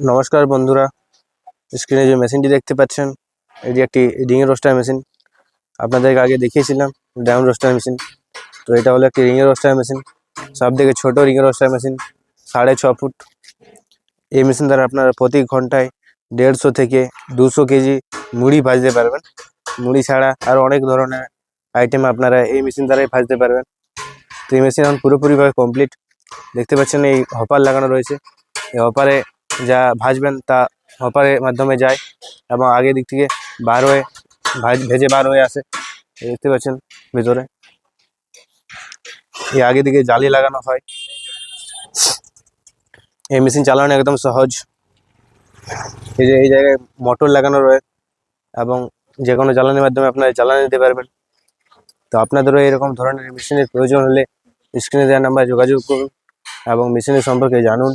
নমস্কার বন্ধুরা। স্ক্রিনে যে মেশিনটি দেখতে পাচ্ছেন এটি একটি রিং রোস্টার মেশিন আপনাদেরকে আগে দেখিয়েছিলাম ডাউন রোস্টার মেশিন তো এটা হলো একটি রিং রোস্টার মেশিন সব থেকে ছোটো রিং রোস্টার মেশিন সাড়ে ছ ফুট। এই মেশিন দ্বারা আপনারা প্রতি ঘন্টায় দেড়শো থেকে দুশো কেজি মুড়ি ভাজতে পারবেন। মুড়ি ছাড়া আরও অনেক ধরনের আইটেম আপনারা এই মেশিন দ্বারাই ভাজতে পারবেন। তো এই মেশিন এখন পুরোপুরিভাবে কমপ্লিট দেখতে পাচ্ছেন এই হপার লাগানো রয়েছে। এই হপারে যা ভাজবেন তা হপারের মাধ্যমে যায় এবং আগে দিক থেকে বার হয়ে ভাজ বার হয়ে আসে। দেখতে পাচ্ছেন ভিতরে। এই আগে দিকে জালি লাগানো হয়। এই মেশিন চালানো একদম সহজ। এই যে, এই জায়গায় মোটর লাগানো রয়ে এবং যে কোনো জ্বালানির মাধ্যমে আপনারা জ্বালানি নিতে পারবেন। তো আপনাদেরও এরকম ধরনের মেশিনের প্রয়োজন হলে স্ক্রিনে দেওয়া নাম্বারে যোগাযোগ করুন এবং মেশিনের সম্পর্কে জানুন।